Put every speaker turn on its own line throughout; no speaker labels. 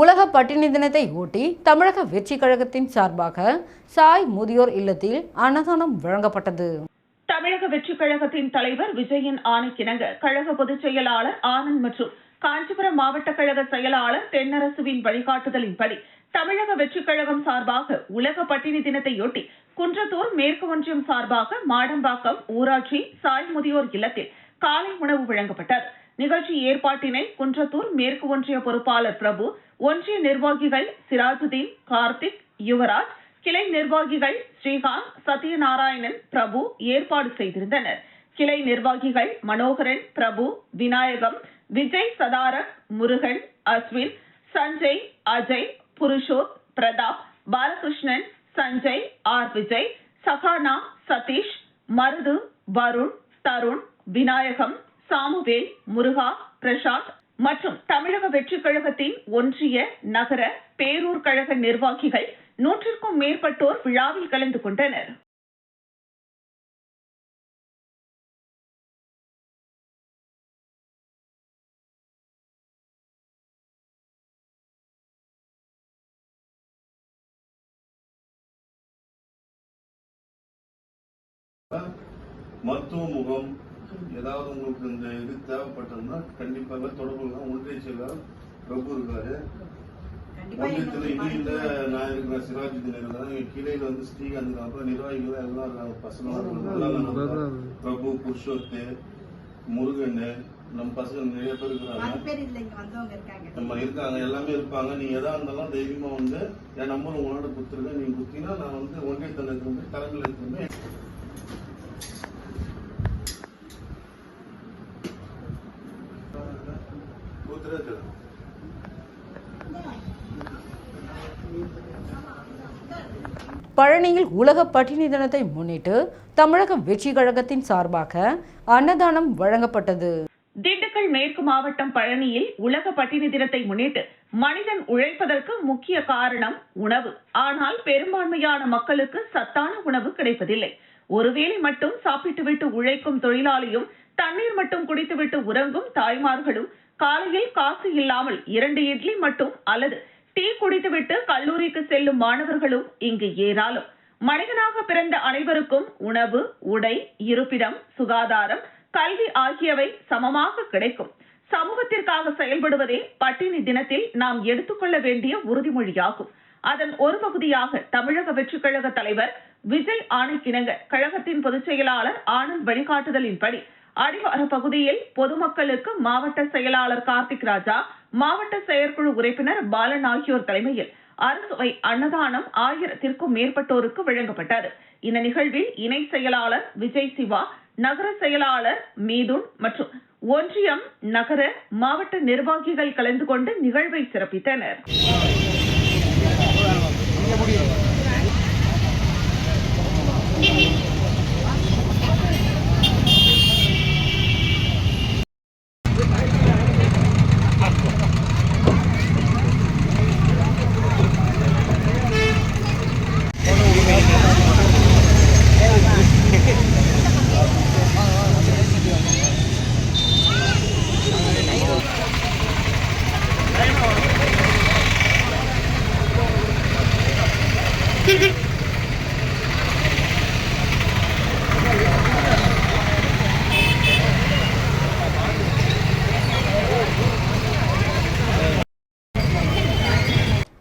உலக பட்டினி தினத்தை ஒட்டி தமிழக வெற்றி கழகத்தின் சார்பாக சாய் முதியோர் இல்லத்தில் அன்னதானம் வழங்கப்பட்டது.
தமிழக வெற்றி கழகத்தின் தலைவர் விஜயன் ஆணைக்கிணங்க கழக பொதுச் செயலாளர் ஆனந்த் மற்றும் காஞ்சிபுரம் மாவட்ட கழக செயலாளர் தென்னரசுவின் வழிகாட்டுதலின்படி தமிழக வெற்றி கழகம் சார்பாக உலக பட்டினி தினத்தையொட்டி குன்றத்தூர் மேற்கு ஒன்றியம் சார்பாக மாடம்பாக்கம் ஊராட்சி சாய் முதியோர் இல்லத்தில் காலை உணவு வழங்கப்பட்டது. நிகழ்ச்சி ஏற்பாட்டினை குன்றத்தூர் மேற்கு ஒன்றிய பொறுப்பாளர் பிரபு ஒன்றிய நிர்வாகிகள் சிராஜுதீன் கார்த்திக் யுவராஜ் கிளை நிர்வாகிகள் ஸ்ரீகாந்த் சத்யநாராயணன் பிரபு ஏற்பாடு செய்திருந்தனர். கிளை நிர்வாகிகள் மனோகரன் பிரபு விநாயகம் விஜய் சதாரக் முருகன் அஸ்வின் சஞ்சய் அஜய் புருஷோத் பிரதாப் பாலகிருஷ்ணன் சஞ்சய் ஆர். விஜய் சகானா சதீஷ் மருது வருண் தருண் விநாயகம் சாமுவேல் முருகா பிரசாத் மற்றும் தமிழக வெற்றிக் கழகத்தின் ஒன்றிய நகர பேரூர் கழக நிர்வாகிகள் நூற்றிற்கும் மேற்பட்டோர் விழாவில் கலந்து கொண்டனர்.
மருத்துவ முகம் ஏதாவது உங்களுக்கு இந்த இது தேவைப்பட்டதுன்னா கண்டிப்பாக தொடர்புலாம் ஒன்றிய செயலாளர் பிரபு இருக்காரு. ஒன்றியத்தில் இடியில நான் இருக்கிறேன் சிராஜுதீன் இருக்கிறேன் எங்க கிளையில வந்து ஸ்ரீகாந்த் அப்புறம் நிர்வாகிகள் எல்லாம் இருக்காங்க. பசங்க. பிரபு புருஷோத்து முருகன் நம்ம பசங்க நிறைய பேர் இருக்கிறாங்க
பாதி பேர் இதுல இங்க வந்தவங்க இருக்காங்க.
நம்ம இருக்காங்க. எல்லாமே இருப்பாங்க. நீங்க எதா இருந்தாலும் தைரியமா வந்து என் நம்பர் உங்களோட கொடுத்துருக்கேன் நீங்க கொடுத்தீங்கன்னா நான் வந்து ஒன்றியத்தில் இருக்கிற தலைமையில் இருக்கிற
பழனியில் உலக பட்டினி தினத்தை முன்னிட்டு தமிழக வெற்றி கழகத்தின் சார்பாக அன்னதானம் வழங்கப்பட்டது.
திண்டுக்கல் மேற்கு மாவட்டம் பழனியில் உலக பட்டினி தினத்தை முன்னிட்டு மனிதன் உழைப்பதற்கு முக்கிய காரணம் உணவு. ஆனால் பெரும்பான்மையான மக்களுக்கு சத்தான உணவு கிடைப்பதில்லை. ஒருவேளை மட்டும் சாப்பிட்டுவிட்டு உழைக்கும் தொழிலாளியும் தண்ணீர் மட்டும் குடித்துவிட்டு உறங்கும் தாய்மார்களும் காலையில் காசு இல்லாமல் இரண்டு இட்லி மட்டும் அல்லது டீ குடித்துவிட்டு கல்லூரிக்கு செல்லும் மாணவர்களும் இங்கு ஏராளம். மனிதனாக பிறந்த அனைவருக்கும் உணவு உடை இருப்பிடம் சுகாதாரம் கல்வி ஆகியவை சமமாக கிடைக்கும். சமூகத்திற்காக செயல்படுவதே பட்டினி தினத்தில் நாம் எடுத்துக்கொள்ள வேண்டிய உறுதிமொழியாகும். அதன் ஒரு பகுதியாக தமிழக வெற்றிக் கழக தலைவர் விஜய் ஆணைக்கிணங்க கழகத்தின் பொதுச் செயலாளர் ஆனந்த் வழிகாட்டுதலின்படி அடிவார பகுதியில் பொதுமக்களுக்கு மாவட்ட செயலாளர் கார்த்திக் ராஜா மாவட்ட செயற்குழு உறுப்பினர் பாலன் ஆகியோர் தலைமையில் அறுசுவை அன்னதானம் ஆயிரத்திற்கும் மேற்பட்டோருக்கு வழங்கப்பட்டது. இந்த நிகழ்வில் இணை செயலாளர் விஜய் சிவா நகர செயலாளர் மீதுன் மற்றும் ஒன்றியம் நகர மாவட்ட நிர்வாகிகள் கலந்து கொண்டு நிகழ்வை சிறப்பித்தனர்.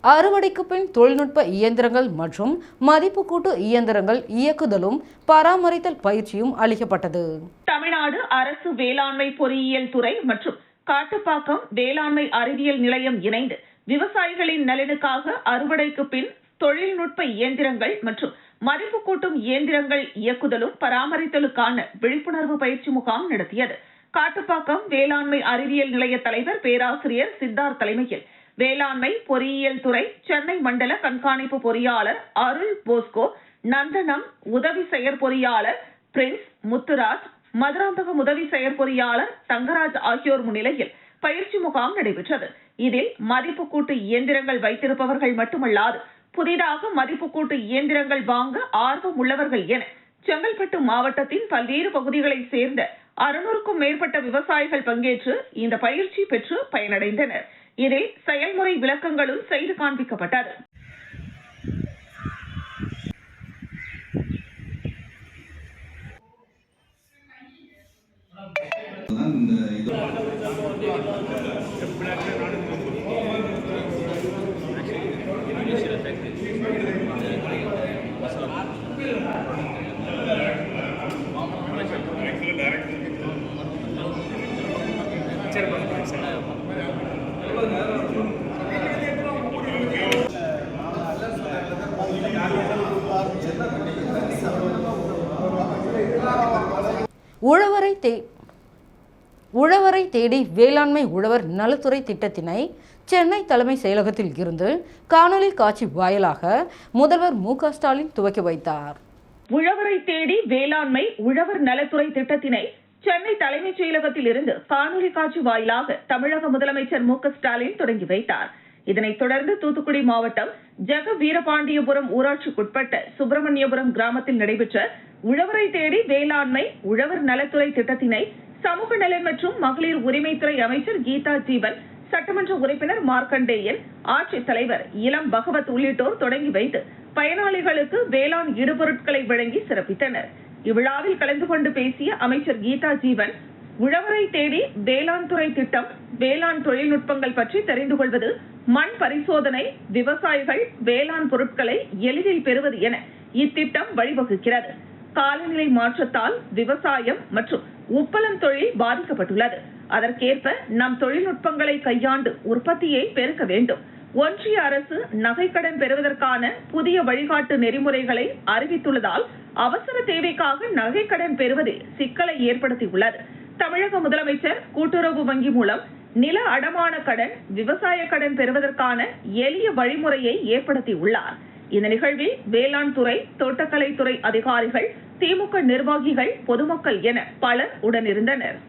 அறுவடைக்கு பின் தொழில்நுட்ப இயந்திரங்கள் மற்றும் மதிப்பு கூட்டு இயந்திரங்கள் இயக்குதலும் பராமரித்தல் பயிற்சியும் அளிக்கப்பட்டது.
தமிழ்நாடு அரசு வேளாண்மை பொறியியல் துறை மற்றும் காட்டுப்பாக்கம் வேளாண்மை அறிவியல் நிலையம் இணைந்து விவசாயிகளின் நலனுக்காக அறுவடைக்கு பின் தொழில்நுட்ப இயந்திரங்கள் மற்றும் மதிப்பு கூட்டும் இயந்திரங்கள் இயக்குதலும் பராமரித்தலுக்கான விழிப்புணர்வு பயிற்சி முகாம் நடத்தியது. காட்டுப்பாக்கம் வேளாண்மை அறிவியல் நிலைய தலைவர் பேராசிரியர் சித்தார்த் தலைமையில் வேளாண்மை பொறியியல் துறை சென்னை மண்டல கண்காணிப்பு பொறியாளர் அருள் போஸ்கோ நந்தனம் உதவி செயற்பொறியாளர் பிரின்ஸ் முத்துராஜ் மதுராந்தகம் உதவி செயற்பொறியாளர் தங்கராஜ் ஆகியோர் முன்னிலையில் பயிற்சி முகாம் நடைபெற்றது. இதில் மதிப்பு கூட்டு இயந்திரங்கள் வைத்திருப்பவர்கள் மட்டுமல்லாது புதிதாக மதிப்பு கூட்டு இயந்திரங்கள் வாங்க ஆர்வம் உள்ளவர்கள் என செங்கல்பட்டு மாவட்டத்தின் பல்வேறு பகுதிகளைச் சேர்ந்த அறுநூறுக்கும் மேற்பட்ட விவசாயிகள் பங்கேற்று இந்த பயிற்சி பெற்று பயனடைந்தனர். இதில் செயல்முறை விளக்கங்களும் செய்து காண்பிக்கப்பட்டது.
உழவரை தே உழவரை தேடி வேளாண்மை உழவர் நலத்துறை திட்டத்தினை சென்னை தலைமை செயலகத்தில் இருந்து காணொலி காட்சி வாயிலாக முதல்வர் மு க ஸ்டாலின் துவக்கி வைத்தார்.
உழவரை தேடி வேளாண்மை உழவர் நலத்துறை திட்டத்தினை சென்னை தலைமைச் செயலகத்தில் இருந்து காணொலி காட்சி வாயிலாக தமிழக முதலமைச்சர் மு க ஸ்டாலின் தொடங்கி வைத்தார். இதனைத் தொடர்ந்து தூத்துக்குடி மாவட்டம் ஜெக வீரபாண்டியபுரம் ஊராட்சிக்குட்பட்ட சுப்பிரமணியபுரம் கிராமத்தில் நடைபெற்ற உழவரை தேடி வேளாண்மை உழவர் நலத்துறை திட்டத்தினை சமூக நலன் மற்றும் மகளிர் உரிமைத்துறை அமைச்சர் கீதா ஜீவன் சட்டமன்ற உறுப்பினர் மார்க்கண்டேயன் ஆட்சித் தலைவர் இளம் பகவத் உள்ளிட்டோர் தொடங்கி வைத்து பயனாளிகளுக்கு வேளாண் இடுபொருட்களை வழங்கி சிறப்பித்தனர். இவ்விழாவில் கலந்து கொண்டு பேசிய அமைச்சர் கீதா ஜீவன் உழவரை தேடி வேளாண் துறை திட்டம் வேளாண் தொழில்நுட்பங்கள் பற்றி தெரிந்து கொள்வது மண் பரிசோதனை விவசாயிகள் வேளாண் பொருட்களை எளிதில் பெறுவது என இத்திட்டம் வழிவகுக்கிறது. காலநிலை மாற்றத்தால் விவசாயம் மற்றும் உப்பளம் தொழில் பாதிக்கப்பட்டுள்ளது. அதற்கேற்ப நம் தொழில்நுட்பங்களை கையாண்டு உற்பத்தியை பெருக்க வேண்டும். ஒன்றிய அரசு நகைக்கடன் பெறுவதற்கான புதிய வழிகாட்டு நெறிமுறைகளை அறிவித்துள்ளதால் அவசர தேவைக்காக நகைக்கடன் பெறுவதில் சிக்கலை ஏற்படுத்தியுள்ளது. தமிழக முதலமைச்சர் கூட்டுறவு வங்கி மூலம் நில அடமான கடன் விவசாய கடன் பெறுவதற்கான எளிய வழிமுறையை ஏற்படுத்தியுள்ளார் இந்த நிகழ்வில் வேளாண் துறை தோட்டக்கலைத்துறை அதிகாரிகள் திமுக நிர்வாகிகள் பொதுமக்கள் என பலர் உடனிருந்தனர்.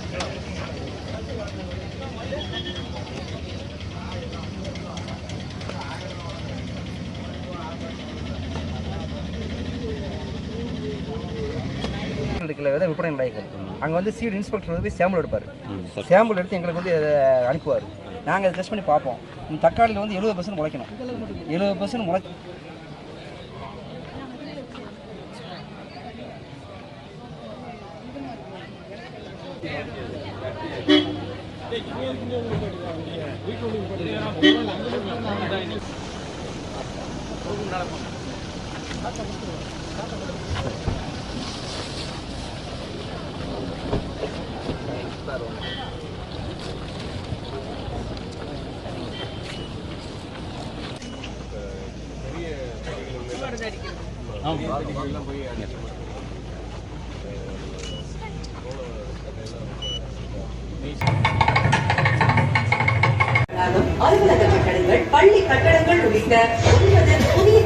இருக்கிற விதை விற்பனை நிலையங்கள் அங்கே வந்து சீடு இன்ஸ்பெக்டர் வந்து போய் சாம்பிள் எடுப்பார். சாம்பிள் எடுத்து எங்களுக்கு வந்து அனுப்புவார். நாங்கள் அதை டெஸ்ட் பண்ணி பார்ப்போம். தக்காளியில் வந்து எழுபது பர்சன்ட் முளைக்கணும். எழுபது பர்சன்ட் முளை
அலுவலக கட்டடங்கள் பள்ளி கட்டடங்கள் உள்ளிட்ட ஒன்பது புதிய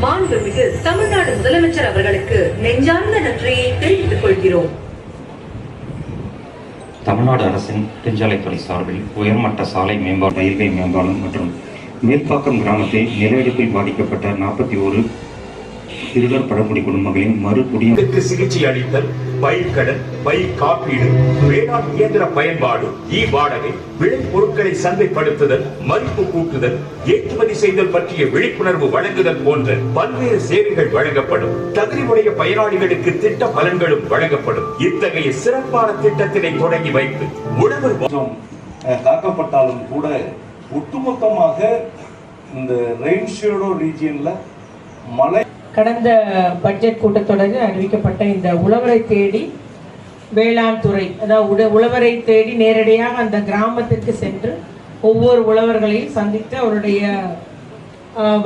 மாண்புமிகு தமிழ்நாடு முதலமைச்சர் அவர்களுக்கு நெஞ்சார்ந்த நன்றியை தெரிவித்துக் கொள்கிறோம்
தமிழ்நாடு அரசின் நெடுஞ்சாலைத்துறை சார்பில் உயர்மட்ட சாலை மேம்பாடு ரயில்வே மேம்பாலம் மற்றும் மேல்பாக்கம் கிராமத்தில் நிலவடிப்பில் பாதிக்கப்பட்ட நாற்பத்தி ஒரு சிறுவர் பழங்குடி குடும்பங்களின் மறு குடிய
இதற்கு சிகிச்சை அளித்தல் பயிர்க்கடன் பயிர் காப்பீடு வேளாண் இயந்திர பயன்பாடு இ வாடகை விளை பொருட்களை சந்தைப்படுத்துதல் மதிப்பு கூட்டுதல் ஏற்றுமதி செய்தல் பற்றிய விழிப்புணர்வு வழங்குதல் போன்ற பல்வேறு சேவைகள் வழங்கப்படும். தகுதியுடைய பயனாளிகளுக்கு திட்ட பலன்களும் வழங்கப்படும். இத்தகைய சிறப்பான திட்டத்தினை தொடங்கி வைத்து உழவர்
தாக்கப்பட்டாலும் கூட ஒட்டுமொத்தமாக இந்த ரெயின் ஷேடோ ரீஜியன்ல மழை
கடந்த பட்ஜெட் கூட்டத்தொடரில் அறிவிக்கப்பட்ட இந்த உழவரை தேடி வேளாண் துறை அதாவது உட உழவரை தேடி நேரடியாக அந்த கிராமத்திற்கு சென்று ஒவ்வொரு உழவர்களையும் சந்தித்து அவருடைய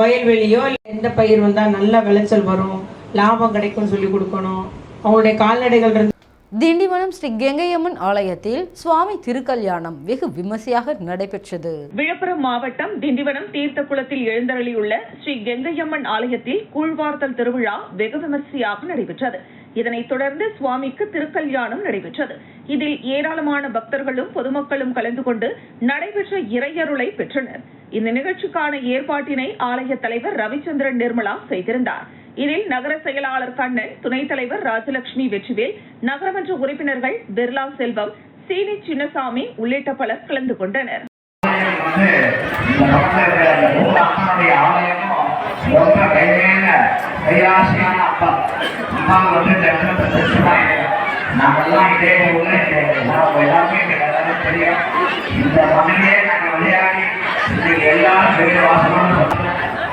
வயல்வெளியோ எந்த பயிர் வந்தால் நல்ல விளைச்சல் வரும் லாபம் கிடைக்கும்னு சொல்லி கொடுக்கணும். அவங்களுடைய கால்நடைகள் இருந்து
திண்டிவனம் ஸ்ரீ கெங்கையம்மன் ஆலயத்தில் சுவாமி திருக்கல்யாணம் வெகு விமர்சையாக நடைபெற்றது.
விழுப்புரம் மாவட்டம் திண்டிவனம் தீர்த்தக்குளத்தில் எழுந்தருளியுள்ள ஸ்ரீ கெங்கையம்மன் ஆலயத்தில் கூழ்வார்த்தல் திருவிழா வெகு விமர்சையாக நடைபெற்றது. இதனைத் தொடர்ந்து சுவாமிக்கு திருக்கல்யாணம் நடைபெற்றது. இதில் ஏராளமான பக்தர்களும் பொதுமக்களும் கலந்து கொண்டு நடைபெற்ற இறையருளை பெற்றனர். இந்த நிகழ்ச்சிக்கான ஏற்பாட்டினை ஆலய தலைவர் ரவிச்சந்திரன் நிர்மலா செய்திருந்தார். இதில் நகர செயலாளர் கண்ணன் துணைத் தலைவர் ராஜலட்சுமி வெற்றிவேல் நகரமன்ற உறுப்பினர்கள் பிர்லா செல்வம் சீனி சின்னசாமி உள்ளிட்ட பலர் கலந்து கொண்டனர்.
இதே ஊர்ல எல்லாம் தெரியும் இந்த மண்ணிலே நாங்கள் விளையாடி இன்னைக்கு எல்லாரும் பெரிய வாசமான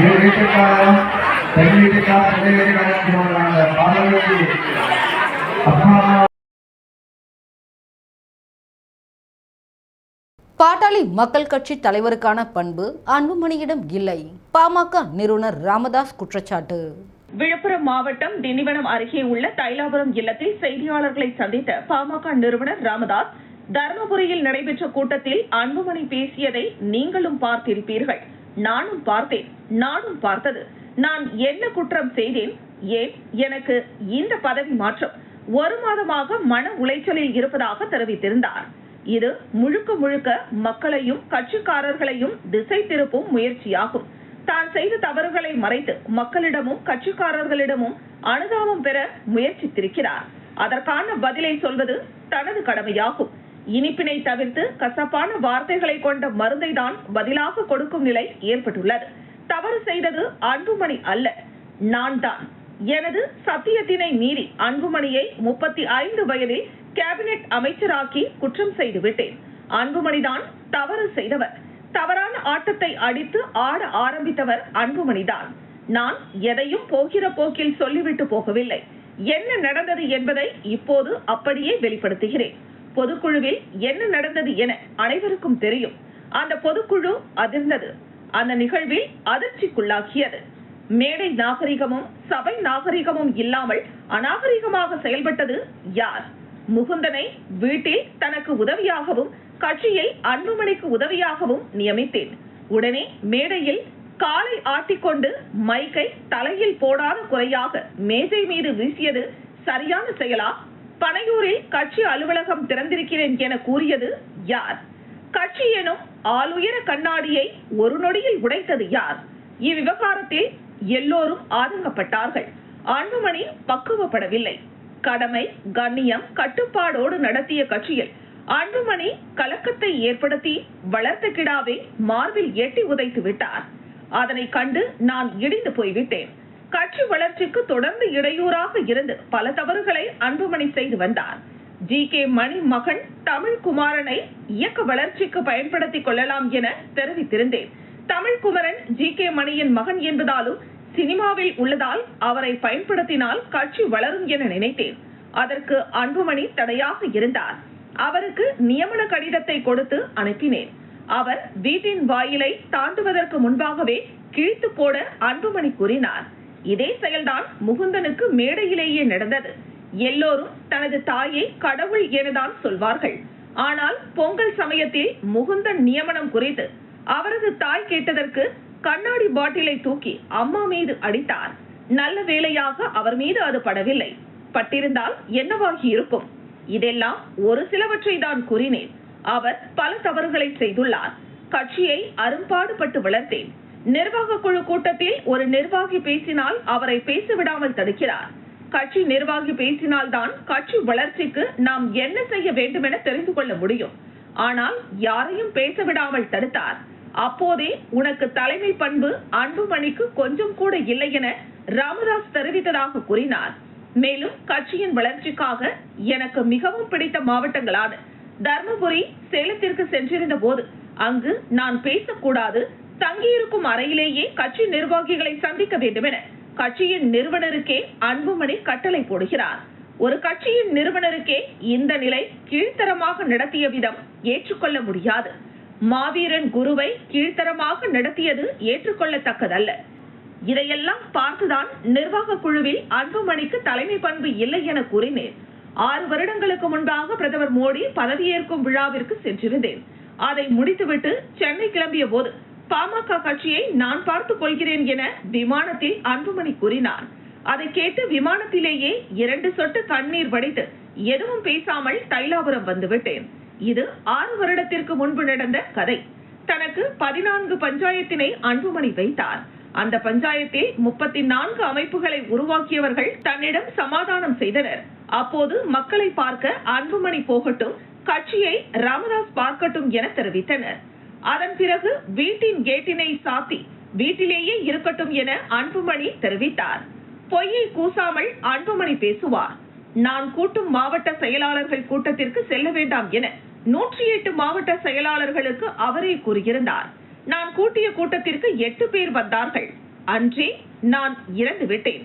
வீட்டுக்காரரும் வீட்டுக்காரர் அப்பா
பாட்டாளி மக்கள் கட்சி தலைவருக்கான பண்பு அன்புமணியிடம் இல்லை. பாமக நிறுவனர் ராமதாஸ் குற்றச்சாட்டு.
விழுப்புரம் மாவட்டம் திண்டிவனம் அருகே உள்ள தைலாபுரம் இல்லத்தில் செய்தியாளர்களை சந்தித்த பாமக நிறுவனர் ராமதாஸ் தருமபுரியில் நடைபெற்ற கூட்டத்தில் அன்புமணி பேசியதை நீங்களும் பார்த்திருப்பீர்கள். நானும் பார்த்தேன் நானும் பார்த்தது. நான் என்ன குற்றம் செய்தேன்? ஏன்? எனக்கு இந்த பதவி மாற்றம் ஒரு மாதமாக மன உளைச்சலில் இருப்பதாக தெரிவித்திருந்தார். இது முழுக்க முழுக்க மக்களையும் கட்சிக்காரர்களையும் திசை திருப்பும் முயற்சியாகும். தான் செய்த தவறுகளை மறைத்து மக்களிடமும் கட்சிக்காரர்களிடமும் அனுதாபம் பெற முயற்சித்திருக்கிறார். அதற்கான பதிலை சொல்வது தனது கடமையாகும். இனிப்பினை தவிர்த்து கசப்பான வார்த்தைகளை கொண்ட மருந்தை தான் பதிலாக கொடுக்கும் நிலை ஏற்பட்டுள்ளது. தவறு செய்தது அன்புமணி அல்ல நான் தான். எனது சத்தியத்தினை மீறி அன்புமணியை முப்பத்தி ஐந்து வயதில் கேபினெட் அமைச்சராக்கி குற்றம் செய்துவிட்டேன் அன்புமணிதான் தவறு செய்தவர். தவறான ஆட்டத்தை அடித்து ஆட ஆரம்பித்தவர் அன்புமணிதான் நான் எதையும் போகிற போக்கில் சொல்லிவிட்டு போகவில்லை. என்ன நடந்தது என்பதை இப்போது அப்படியே வெளிப்படுத்துகிறேன். பொதுக்குழுவில் என்ன நடந்தது என அனைவருக்கும் தெரியும். அந்த பொதுக்குழு அதிர்ந்தது. அந்த நிகழ்வில் அதிர்ச்சிக்குள்ளாக்கியது. மேடை நாகரிகமும் சபை நாகரிகமும் இல்லாமல் அநாகரிகமாக செயல்பட்டது யார்? முகுந்தனை வீட்டில் தனக்கு உதவியாகவும் கட்சியை அன்புமணிக்கு உதவியாகவும் நியமித்தேன். உடனே மேடையில் காலை ஆட்டிக்கொண்டு மைக்கை தலையில் போடாத குறையாக மேஜை மீது வீசியது சரியான செயலா? பனையூரில் கட்சி அலுவலகம் திறந்திருக்கிறேன் என கூறியது யார்? கட்சி எனும் ஆளுயர கண்ணாடியை ஒரு நொடியில் உடைத்தது யார்? இவ்விவகாரத்தில் எல்லோரும் ஆதங்கப்பட்டார்கள். அன்புமணி பக்குவப்படவில்லை. கடமை கண்ணியம் கட்டுப்பாடோடு நடத்திய கட்சியில் அன்புமணி கலக்கத்தை ஏற்படுத்தி வளர்த்த கிடாவை மார்பில் எட்டி உதைத்து விட்டார். அதனை கண்டு நான் இடிந்து போய்விட்டேன். கட்சி வளர்ச்சிக்கு தொடர்ந்து இடையூறாக இருந்து பல தவறுகளை அன்புமணி செய்து வந்தார். ஜி கே மணி மகன் தமிழ் குமாரனை இயக்க வளர்ச்சிக்கு பயன்படுத்திக் கொள்ளலாம் என தெரிவித்திருந்தேன். தமிழ் குமரன் ஜி கே மணியின் மகன் என்பதாலும் சினிமாவில் உள்ளதால் அவரை பயன்படுத்தினால் கட்சி வளரும் என நினைத்தேன். அதற்கு அன்புமணி தடையாக இருந்தார். அவருக்கு நியமன கடிதத்தை கொடுத்து அனுப்பினேன். அவர் வீட்டின் வாயிலை தாண்டுவதற்கு முன்பாகவே கிழித்து போட அன்புமணி கூறினார். இதே செயல்தான் முகுந்தனுக்கு மேடையிலேயே நடந்தது. எல்லோரும் தனது தாயை கடவுள் எனதான் சொல்வார்கள். ஆனால் பொங்கல் சமயத்தில் முகுந்தன் நியமனம் குறித்து அவரது தாய் கேட்டதற்கு கண்ணாடி பாட்டிலை தூக்கி அம்மா மீது அடித்தார். நல்ல வேளையாக அவர் மீது அது படவில்லை. பட்டிருந்தால் என்னவாகி இருக்கும்? இதெல்லாம் ஒரு சிலவற்றை தான் கூறினேன். அவர் பல தவறுகளை செய்துள்ளார். கட்சியை அரும்பாடுபட்டு வளர்த்தேன். நிர்வாக குழு கூட்டத்தில் ஒரு நிர்வாகி பேசினால் அவரை பேச விடாமல் தடுக்கிறார். கட்சி நிர்வாகி பேசினால்தான் கட்சி வளர்ச்சிக்கு நாம் என்ன செய்ய வேண்டும் என தெரிந்து கொள்ள முடியும். ஆனால் யாரையும் பேச விடாமல் தடுத்தார். அப்போதே உனக்கு தலைமை பண்பு அன்புமணிக்கு கொஞ்சம் கூட இல்லை என ராமதாஸ் தெரிவித்ததாக கூறினார். மேலும் கட்சியின் வளர்ச்சிக்காக எனக்கு மிகவும் பிடித்த மாவட்டங்களான தர்மபுரி சேலத்திற்கு சென்றிருந்த போது அங்கு நான் பேசக்கூடாது தங்கியிருக்கும் அறையிலேயே கட்சி நிர்வாகிகளை சந்திக்க வேண்டும் என கட்சியின் நிறுவனருக்கே அன்புமணி கட்டளை போடுகிறார். ஒரு கட்சியின் நிறுவனருக்கே இந்த நிலை கீழ்த்தரமாக நடத்திய விதம் ஏற்றுக்கொள்ள முடியாது. மாவீரன் குருவை கீழ்த்தரமாக நடத்தியது ஏற்றுக்கொள்ளத்தக்கதல்ல. இதையெல்லாம் பார்த்துதான் நிர்வாக குழுவில் அன்புமணிக்கு தலைமை பண்பு இல்லை என கூறினேன். ஆறு வருடங்களுக்கு முன்பாக பிரதமர் மோடி பதவியேற்கும் விழாவிற்கு சென்றிருந்தேன். அதை முடித்துவிட்டு சென்னை கிளம்பிய போது பாமக கட்சியை நான் பார்த்துக் கொள்கிறேன் என விமானத்தில் அன்புமணி கூறினார். அதை கேட்டு விமானத்திலேயே இரண்டு சொட்டு கண்ணீர் வடித்து எதுவும் பேசாமல் தைலாபுரம் வந்துவிட்டேன். இது ஆறு வருடத்திற்கு முன்பு நடந்த கதை. தனக்கு பதினான்கு பஞ்சாயத்தினை அன்புமணி வைத்தார். அந்த பஞ்சாயத்தில் முப்பத்தி நான்கு அமைப்புகளை உருவாக்கியவர்கள் தன்னிடம் சமாதானம் செய்தனர். அப்போது மக்களை பார்க்க அன்புமணி போகட்டும் கட்சியை ராமதாஸ் பார்க்கட்டும் என தெரிவித்தனர். அதன் பிறகு வீட்டின் கேட்டினை சாத்தி வீட்டிலேயே இருக்கட்டும் என அன்புமணி தெரிவித்தார். பொய்யை கூசாமல் அன்புமணி பேசுவார். நான் கூட்டும் மாவட்ட செயலாளர்கள் கூட்டத்திற்கு செல்ல வேண்டாம் என நூற்றி எட்டு மாவட்ட செயலாளர்களுக்கு அவரே கூறியிருந்தார். நான் கூட்டிய கூட்டத்திற்கு எட்டு பேர் வந்தார்கள். அன்றே நான் இறந்து விட்டேன்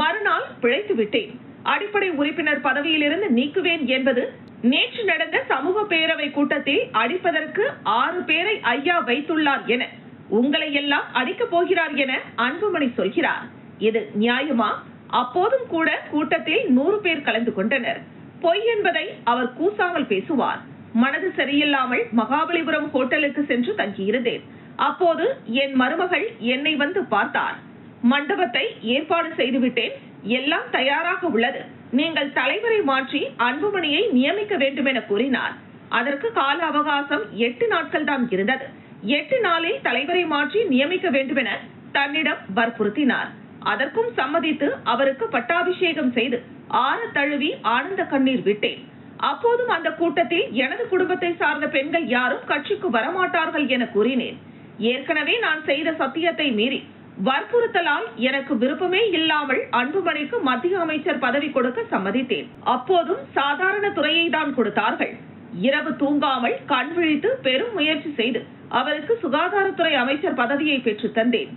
மறுநாள் பிழைத்து விட்டேன் அடிப்படை உறுப்பினர் பதவியிலிருந்து நீக்குவேன் என்பது நேற்று நடந்த சமூக பேரவை கூட்டத்தில் அடிப்பதற்கு ஆறு பேரை ஐயா வைத்துள்ளார் என உங்களை எல்லாம் அடிக்கப் போகிறார் என அன்புமணி சொல்கிறார். இது நியாயமா? அப்போதும் கூட கூட்டத்தில் நூறு பேர் கலந்து கொண்டனர். பொய் என்பதை அவர் கூசாமல் பேசுவார். மனது சரியில்லாமல் மகாபலிபுரம் ஹோட்டலுக்கு சென்று தங்கியிருந்தேன். அப்போது என் மருமகள் என்னை வந்து பார்த்தார். மண்டபத்தை ஏற்பாடு செய்துவிட்டேன். எல்லாம் தயாராக உள்ளது. நீங்கள் தலைவரை மாற்றி அன்புமணியை நியமிக்க வேண்டும் என கூறினார். அதற்கு கால அவகாசம் எட்டு நாட்கள் தான் இருந்தது. எட்டு நாளில் தலைவரை மாற்றி நியமிக்க வேண்டும் என தன்னிடம் வற்புறுத்தினார். அதற்கும் சம்மதித்து அவருக்கு பட்டாபிஷேகம் செய்து ஆற தழுவி ஆனந்த கண்ணீர் விட்டேன். அப்போதும் அந்த கூட்டத்தில் எனது குடும்பத்தை சார்ந்த பெண்கள் யாரும் கட்சிக்கு வரமாட்டார்கள் என கூறினேன். ஏற்கனவே நான் செய்த சத்தியத்தை மீறி வற்புறுத்தலால் எனக்கு விருப்பமே இல்லாமல் அன்புமணிக்கு மத்திய அமைச்சர் பதவி கொடுக்க சம்மதித்தேன். அப்போதும் சாதாரண துறையை தான் கொடுத்தார்கள். இரவு தூங்காமல் கண் விழித்து பெரும் முயற்சி செய்து அவருக்கு சுகாதாரத்துறை அமைச்சர் பதவியை பெற்று தந்தேன்.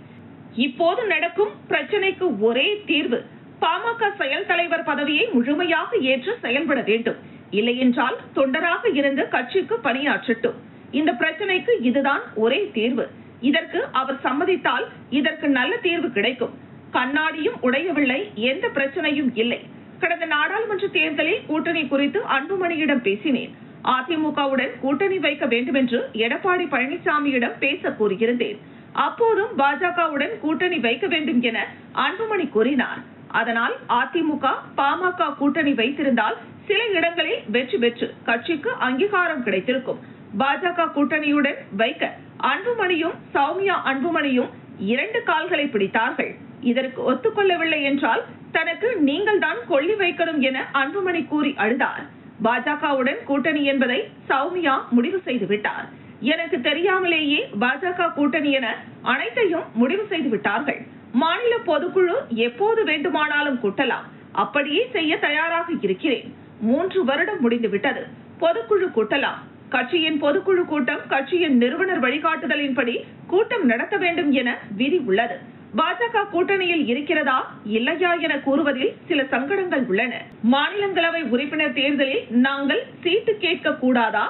இப்போது நடக்கும் பிரச்சனைக்கு ஒரே தீர்வு பாமக செயல் தலைவர் பதவியை முழுமையாக ஏற்று செயல்பட வேண்டும். இல்லையென்றால் தொண்டராக இருந்து கட்சிக்கு பணியாற்றட்டும். இந்த பிரச்சனைக்கு இதுதான் ஒரே தீர்வு. இதற்கு அவர் சம்மதித்தால் இதற்கு நல்ல தீர்வு கிடைக்கும். கண்ணாடியும் உடையவில்லை எந்த பிரச்சனையும் இல்லை. கடந்த நாடாளுமன்ற தேர்தலில் கூட்டணி குறித்து அன்புமணியிடம் பேசினேன். அதிமுகவுடன் கூட்டணி வைக்க வேண்டும் என்று எடப்பாடி பழனிசாமியிடம் பேச கூறியிருந்தேன். அப்போதும் பாஜகவுடன் கூட்டணி வைக்க வேண்டும் என அன்புமணி கூறினார். அதனால் அதிமுக பாமக கூட்டணி வைத்திருந்தால் சில இடங்களில் வெற்றி பெற்று கட்சிக்கு அங்கீகாரம் கிடைத்திருக்கும். பாஜக கூட்டணியுடன் வைக்க அன்புமணியும் சௌமியா அன்புமணியும் இரண்டு கால்களை பிடித்தார்கள். இதற்கு ஒத்துக்கொள்ளவில்லை என்றால் தனக்கு நீங்கள் தான் கொள்ளி வைக்கணும் என அன்புமணி கூறி அழுதார். பாஜகவுடன் கூட்டணி என்பதை சௌமியா முடிவு செய்து விட்டார். எனக்கு தெரியாமலேயே பாஜக கூட்டணி என அனைத்தையும் முடிவு செய்து விட்டார்கள். மாநில பொதுக்குழு எப்போது வேண்டுமானாலும் கூட்டலாம். அப்படியே செய்ய தயாராக இருக்கிறேன். மூன்று வருடம் முடிந்து விட்டது பொதுக்குழு கூட்டலாம். கட்சியின் பொதுக்குழு கூட்டம் கட்சியின் நிறுவனர் வழிகாட்டுதலின்படி கூட்டம் நடத்த வேண்டும் என விதி உள்ளது. பாஜக கூட்டணியில் இருக்கிறதா இல்லையா என கூறுவதில் சில சங்கடங்கள் உள்ளன. மாநிலங்களவை உறுப்பினர் தேர்தலில் நாங்கள் சீட்டு கேட்க கூடாதா?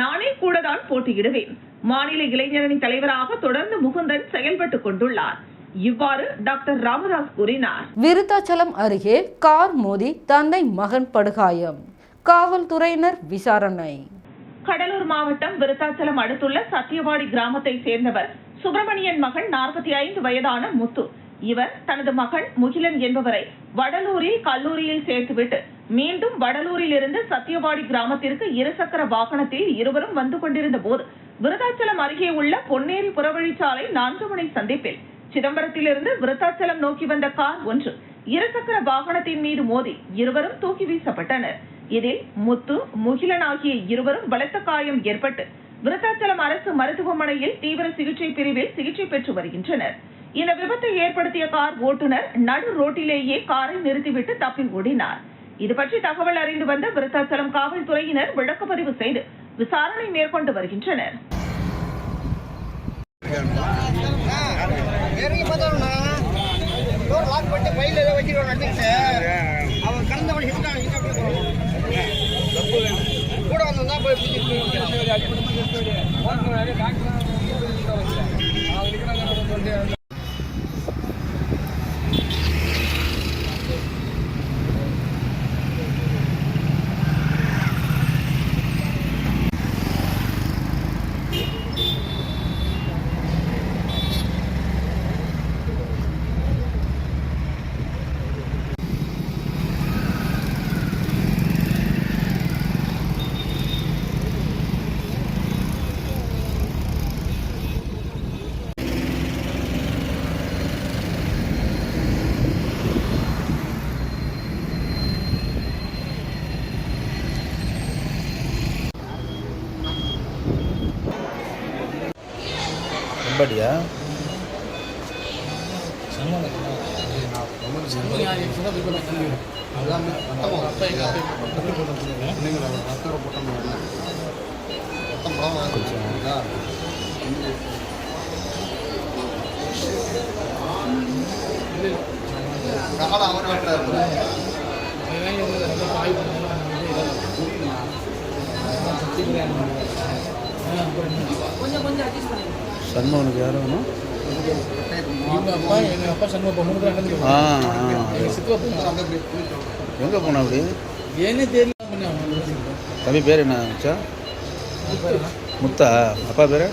நானே கூட தான் போட்டியிடுவேன். மாநில இளைஞரணி தலைவராக தொடர்ந்து முகுந்தன் செயல்பட்டுக் கொண்டுள்ளார். இவ்வாறு டாக்டர் ராமதாஸ் கூறினார்.
விருத்தாச்சலம் அருகே கார் மோதி தந்தை மகன் படுகாயம். காவல்துறையினர் விசாரணை.
கடலூர் மாவட்டம் விருத்தாச்சலம் அடுத்துள்ள சத்தியவாடி கிராமத்தை சேர்ந்தவர் சுப்பிரமணியன் மகன் நாற்பத்தி ஐந்து வயதான முத்து. இவர் தனது மகன் முகிலன் என்பவரை வடலூரில் கல்லூரியில் சேர்த்துவிட்டு மீண்டும் வடலூரில் இருந்து சத்தியவாடி கிராமத்திற்கு இருசக்கர வாகனத்தில் இருவரும் வந்து கொண்டிருந்த போது விருத்தாச்சலம் அருகே உள்ள பொன்னேரி புறவழிச்சாலை நான்கு மணி சந்திப்பில் சிதம்பரத்திலிருந்து விருத்தாச்சலம் நோக்கி வந்த கார் ஒன்று இருசக்கர வாகனத்தின் மீது மோதி இருவரும் தூக்கி வீசப்பட்டனர். இதில் முத்து முகிலன் ஆகிய இருவரும் பலத்த காயம் ஏற்பட்டு விருத்தாச்சலம் அரசு மருத்துவமனையில் தீவிர சிகிச்சை பிரிவில் சிகிச்சை பெற்று வருகின்றனர். இந்த விபத்தை ஏற்படுத்திய கார் ஓட்டுநர் நடு ரோட்டிலேயே காரை நிறுத்திவிட்டு தப்பி ஓடினார். இது பற்றி தகவல் அறிந்து வந்த விருத்தாச்சலம் காவல்துறையினர் விளக்கப்பதிவு செய்து விசாரணை மேற்கொண்டு வருகின்றனர்.
இறங்கி பார்த்தாருண்ணா டோர் லாக் பண்ணிட்டு பையில ஏதோ வச்சுருவான் கொஞ்சம் கொஞ்சம் அட்ஜஸ்ட் ஹிட்டான்
சண்முகனுக்கு யாரும் வேணும்? ஆ. எங்கே போனா அப்படி? தம்பி பேர் என்ன ஆச்சா? முத்தா? அப்பா பேர்?